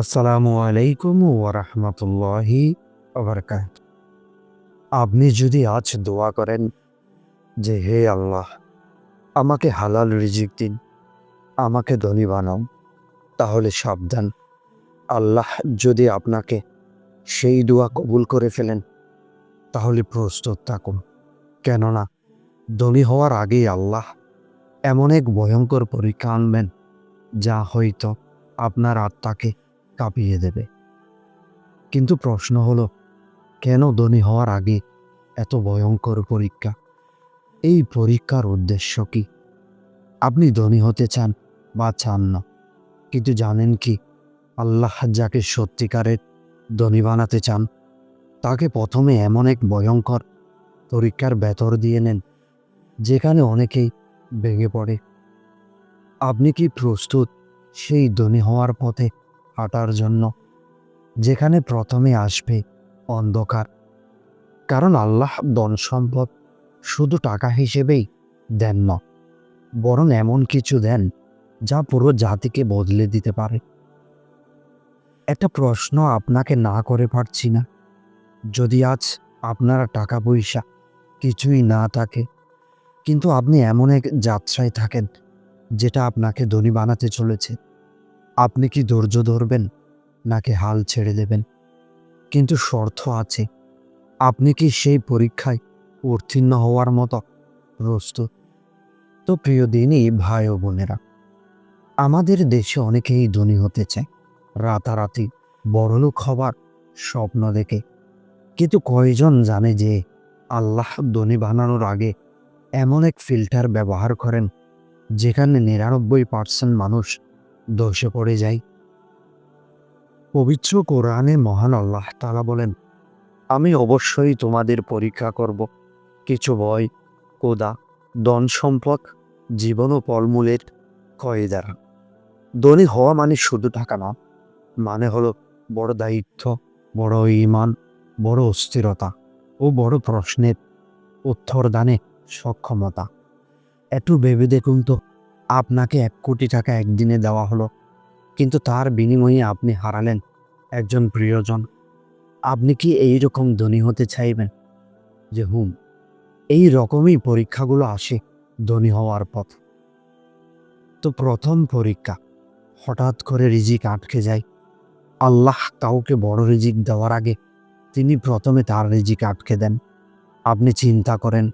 আসসালামু আলাইকুম ওরহমতুল্লাহি ওবরকাত আপনি যদি আজ দোয়া করেন যে, হে আল্লাহ, আমাকে হালাল রিজিক দিন, আমাকে ধনী বানাও, তাহলে সাবধান। আল্লাহ যদি আপনাকে সেই দোয়া কবুল করে ফেলেন, তাহলে প্রস্তুত থাকুন। কেননা ধনী হওয়ার আগেই আল্লাহ এমন এক ভয়ঙ্কর পরীক্ষা আনবেন, যা হয়তো আপনার আত্মাকে কাঁপিয়ে দেবে। কিন্তু প্রশ্ন হলো, কেন ধনী হওয়ার আগে এত ভয়ঙ্কর পরীক্ষা? এই পরীক্ষার উদ্দেশ্য কি? আপনি ধনী হতে চান বা চান না, কিন্তু জানেন কি আল্লাহ যাকে সত্যিকারের ধনী বানাতে চান, তাকে প্রথমে এমন এক ভয়ঙ্কর পরীক্ষার ভেতর দিয়ে নেন, যেখানে অনেকেই ভেঙে পড়ে। আপনি কি প্রস্তুত সেই ধনী হওয়ার পথে হাঁটার জন্য, যেখানে প্রথমে আসবে অন্ধকার। কারণ আল্লাহ ধন সম্পদ শুধু টাকা হিসেবেই দেন না, বরং এমন কিছু দেন যা পুরো জাতিকে বদলে দিতে পারে। একটা প্রশ্ন আপনাকে না করে পারছি না। যদি আজ আপনারা টাকা পয়সা কিছুই না থাকে, কিন্তু আপনি এমন এক যাত্রায় থাকেন, যেটা আপনাকে ধনী বানাতে চলেছে। আপনি কি ধৈর্য ধরবেন? নাকি হাল ছেড়ে দেবেন? কিন্তু শর্ত আছে। আপনি কি সেই পরীক্ষায় উত্তীর্ণ হওয়ার মতো প্রস্তুত? তো প্রিয় দিনই ভাই ও বোনেরা, আমাদের দেশে অনেকেই ধনী হতে চায়। রাতারাতি বড়লোক হবার স্বপ্ন দেখে। কিন্তু কয়জন জানে যে আল্লাহ ধনী বানানোর আগে এমন এক ফিল্টার ব্যবহার করেন, যেখানে নিরানব্বই পার্সেন্ট মানুষ দোষে পড়ে যায় পবিত্র কোরআনে মহান আল্লাহ তালা বলেন, আমি অবশ্যই তোমাদের পরীক্ষা করব। কিছু ভয় কোদা ধন সম্পদ, জীবন ও ফলমূলের ক্ষয় দ্বারা। ধনী হওয়া মানে শুধু টাকা না মানে হলো বড় দায়িত্ব, বড় ইমান বড় অস্থিরতা ও বড় প্রশ্নের উত্তর দানে সক্ষমতা। একটু ভেবে দেখুন তো আপনাকে এক কোটি টাকা একদিনে দেওয়া হলো, কিন্তু তার বিনিময়ে আপনি হারালেন একজন প্রিয়জন। আপনি কি এই রকম ধনী হতে চাইবেন? যে হুম, এই রকমই পরীক্ষাগুলো আসে ধনী হওয়ার পথ। তো প্রথম পরীক্ষা, হঠাৎ করে রিজিক আটকে যায়। আল্লাহ কাউকে বড় রিজিক দেওয়ার আগে তিনি প্রথমে তার রিজিক আটকে দেন। আপনি চিন্তা করেন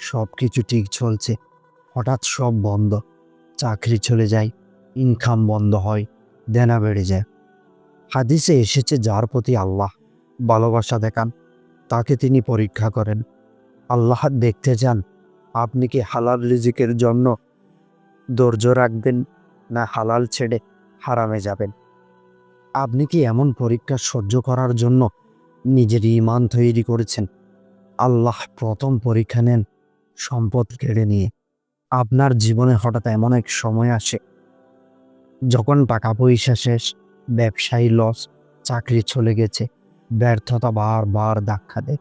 সব কিছু ঠিক চলছে, হঠাৎ সব বন্ধ। চাকরি চলে যায় ইনকাম বন্ধ হয়, দেনা বেড়ে যায়। হাদিসে এসেছে যার প্রতি আল্লাহ ভালোবাসা দেখান, তাকে তিনি পরীক্ষা করেন। আল্লাহ দেখতে চান, আপনি কি হালাল রিজিকের জন্য ধৈর্য রাখবেন না হালাল ছেড়ে হারামে যাবেন? আপনি কি এমন পরীক্ষা সহ্য করার জন্য নিজের ইমান তৈরি করেছেন? আল্লাহ প্রথম পরীক্ষা নেন সম্পদ কেড়ে নিয়ে। আপনার জীবনে হঠাৎ এমন এক সময় আসে, যখন টাকা পয়সা শেষ, ব্যবসায়ী লস চাকরি চলে গেছে, ব্যর্থতা বারবার ধাক্কা দেয়।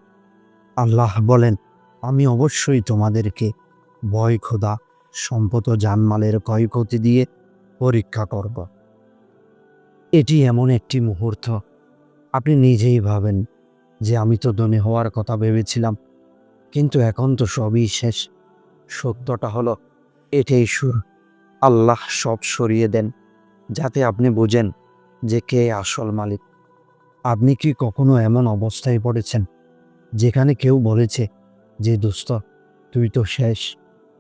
আল্লাহ বলেন, আমি অবশ্যই তোমাদেরকে ভয় খোদা সম্পদ জানমালের ক্ষয়ক্ষতি দিয়ে পরীক্ষা করব। এটি এমন একটি মুহূর্ত, আপনি নিজেই ভাবেন যে আমি তো ধনী হওয়ার কথা ভেবেছিলাম, কিন্তু এখন তো সবই শেষ। সত্যটা হলো, এটাই সুর আল্লাহ সব সরিয়ে দেন, যাতে আপনি বুঝেন যে কে আসল মালিক। আপনি কি কখনো এমন অবস্থায় পড়েছেন, যেখানে কেউ বলেছে যে, দোস্ত, তুই তো শেষ।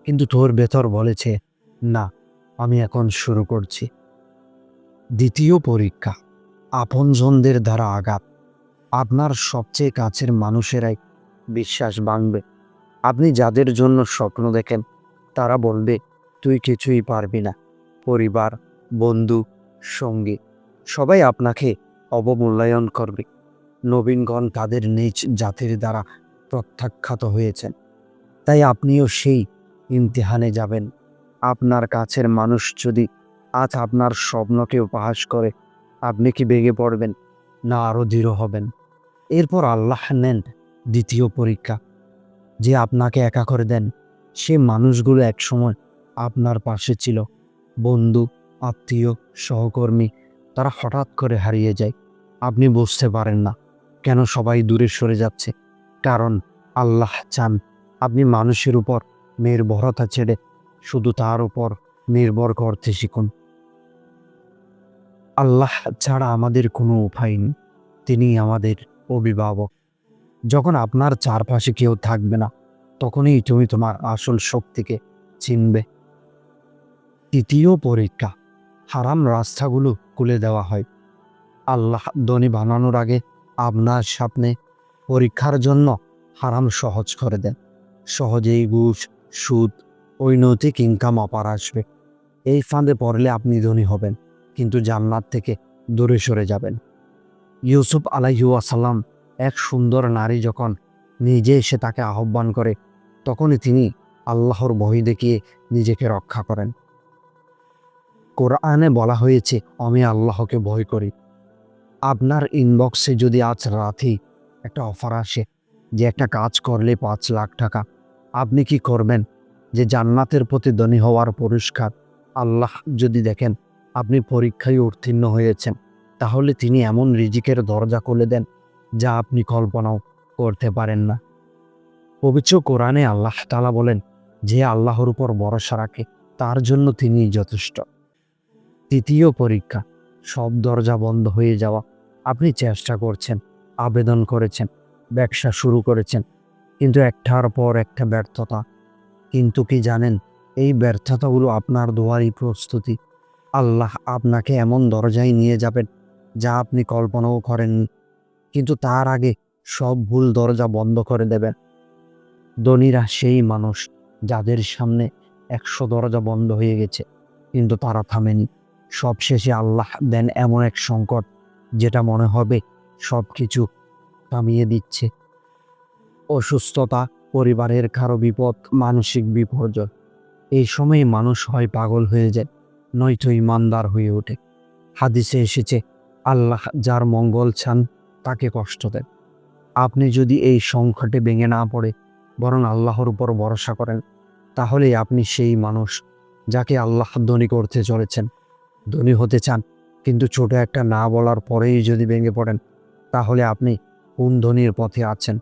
কিন্তু তোর ভেতর বলেছে, না, আমি এখন শুরু করছি। দ্বিতীয় পরীক্ষা, আপনজনদের দ্বারা আঘাত। আপনার সবচেয়ে কাছের মানুষেরাই বিশ্বাস ভাঙবে। আপনি যাদের জন্য স্বপ্ন দেখেন, তারা বলবে, তুই কিছুই পারবি না। পরিবার, বন্ধু, সঙ্গী, সবাই আপনাকে অবমূল্যায়ন করবে। নবীনগণ তাদের নিজ জাতির দ্বারা প্রত্যাখ্যাত হয়েছেন। তাই আপনিও সেই ইমতিহানে যাবেন। আপনার কাছের মানুষ যদি আজ আপনার স্বপ্নকে উপহাস করে, আপনি কি বেগে পড়বেন না আরও দৃঢ় হবেন? এরপর আল্লাহ নেন দ্বিতীয় পরীক্ষা। যে আপনাকে একা করে দেন, সে মানুষগুলো একসময় আপনার পাশে ছিল। বন্ধু, আত্মীয়, সহকর্মী, তারা হঠাৎ করে হারিয়ে যায়। আপনি বুঝতে পারেন না কেন সবাই দূরে সরে যাচ্ছে। কারণ আল্লাহ চান আপনি মানুষের উপর নির্ভরতা ছেড়ে শুধু তার উপর নির্ভর করতে শিখুন। আল্লাহ ছাড়া আমাদের কোনো উপায় নেই। তিনি আমাদের অভিভাবক। যখন আপনার চারপাশে কেউ থাকবে না, তখনই তুমি তোমার আসল শক্তিকে চিনবে। তৃতীয় পরীক্ষা, হারাম রাস্তাগুলো খুলে দেওয়া হয়। আল্লাহ ধনী বানানোর আগে আপনার সামনে পরীক্ষার জন্য হারাম সহজ করে দেন। সহজেই ঘুষ, সুদ ঐনৈতিক ইনকাম অপার আসবে। এই ফাঁদে পড়লে আপনি ধনী হবেন, কিন্তু জান্নাত থেকে দূরে সরে যাবেন। ইউসুফ আলাইসাল্লাম এক সুন্দর নারী যখন নিজে এসে তাকে আহ্বান করে, তখনই তিনি আল্লাহর বহি দেখিয়ে নিজেকে রক্ষা করেন। কোরআনে বলা হয়েছে, আমি আল্লাহকে ভয় করি। আপনার ইনবক্সে যদি আজ রাতেই একটা অফার আসে, যে একটা কাজ করলে পাঁচ লাখ টাকা, আপনি কি করবেন? যে জান্নাতের প্রতি ধনী হওয়ার পুরস্কার, আল্লাহ যদি দেখেন আপনি পরীক্ষায় উত্তীর্ণ হয়েছেন, তাহলে তিনি এমন রিজিকের দরজা খুলে দেন যা আপনি কল্পনাও করতে পারেন না। পবিত্র কোরআনে আল্লাহ তালা বলেন, যে আল্লাহর উপর ভরসা রাখে, তার জন্য তিনি যথেষ্ট। তৃতীয় পরীক্ষা, সব দরজা বন্ধ হয়ে যাওয়া। আপনি চেষ্টা করছেন, আবেদন করেছেন, ব্যবসা শুরু করেছেন, কিন্তু একটার পর একটা ব্যর্থতা। কিন্তু কি জানেন, এই ব্যর্থতাগুলো আপনার দোয়ারই প্রস্তুতি। আল্লাহ আপনাকে এমন দরজায় নিয়ে যাবেন, যা আপনি কল্পনাও করেননি। কিন্তু তার আগে সব ভুল দরজা বন্ধ করে দেবেন। ধনীরা সেই মানুষ যাদের সামনে একশো দরজা বন্ধ হয়ে গেছে, কিন্তু তারা থামেনি। সবশেষে আল্লাহ দেন এমন এক সংকট, যেটা মনে হবে সব কিছু থামিয়ে দিচ্ছে। অসুস্থতা পরিবারের কারও বিপদ, মানসিক বিপর্যয়, এই সময়ে মানুষ হয় পাগল হয়ে যায়, নয়তো ইমানদার হয়ে ওঠে। হাদিসে এসেছে, আল্লাহ যার মঙ্গল চান তাকে কষ্ট দেন। আপনি যদি এই সংকটে ভেঙে না পড়ে, বরং আল্লাহর উপর ভরসা করেন তাহলে আপনি সেই মানুষ যাকে আল্লাহ ধনী করতে চলেছেন, ধনী হতে চান, কিন্তু ছোট একটা না বলার পরেই যদি ভেঙে পড়েন, তাহলে আপনি কোন ধনীর পথে আছেন?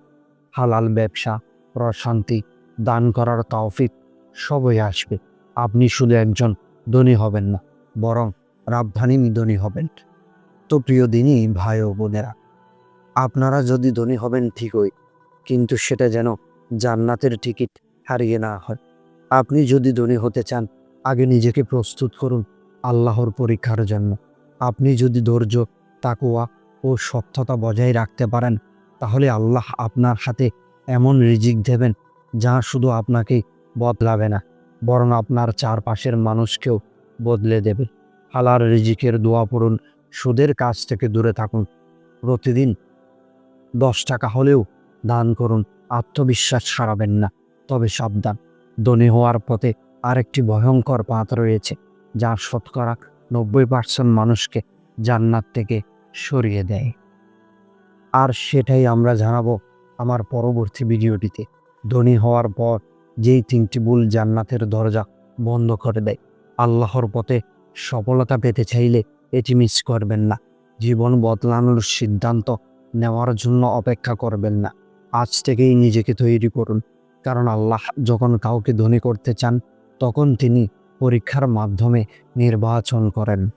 হালাল ব্যবসা, প্রশান্তি, দান করার তৌফিক, সবই আসবে। আপনি শুধু একজন ধনী হবেন না, বরং রাবধানী ধনী হবেন। তো প্রিয় দিনই ভাই ও বোনেরা আপনারা যদি ধনী হবেন ঠিকই, কিন্তু সেটা যেন জান্নাতের টিকিট হারিয়ে না হয়। আপনি যদি ধনী হতে চান, আগে নিজেকে প্রস্তুত করুন আল্লাহর পরীক্ষার জন্য। আপনি যদি ধৈর্য তাকুয়া ও সত্যতা বজায় রাখতে পারেন, তাহলে আল্লাহ আপনার হাতে এমন রিজিক দেবেন যা শুধু আপনাকে বদলাবে না, বরং আপনার চারপাশের মানুষকেও বদলে দেবে। হালার রিজিকের দোয়া পড়ুন, সুদের কাছ থেকে দূরে থাকুন। প্রতিদিন দশ টাকা হলেও দান করুন, আত্মবিশ্বাস সারাবেন না। তবে সাবধান, ধনী হওয়ার পথে আরেকটি ভয়ঙ্কর পাত রয়েছে, যা শতকরা নব্বই পার্সেন্ট মানুষকে জান্নাত থেকে সরিয়ে দেয়। আর সেটাই আমরা জানাব আমার পরবর্তী ভিডিওটিতে। ধনী হওয়ার পর যেই তিনটি ভুল জান্নাতের দরজা বন্ধ করে দেয়, আল্লাহর পথে সফলতা পেতে চাইলে এটি মিস করবেন না। জীবন বদলানোর সিদ্ধান্ত নেওয়ার জন্য অপেক্ষা করবেন না। আজ থেকেই নিজেকে তৈরি করুন। কারণ আল্লাহ যখন কাউকে ধনী করতে চান, তখন তিনি পরীক্ষার মাধ্যমে নির্বাচন করেন।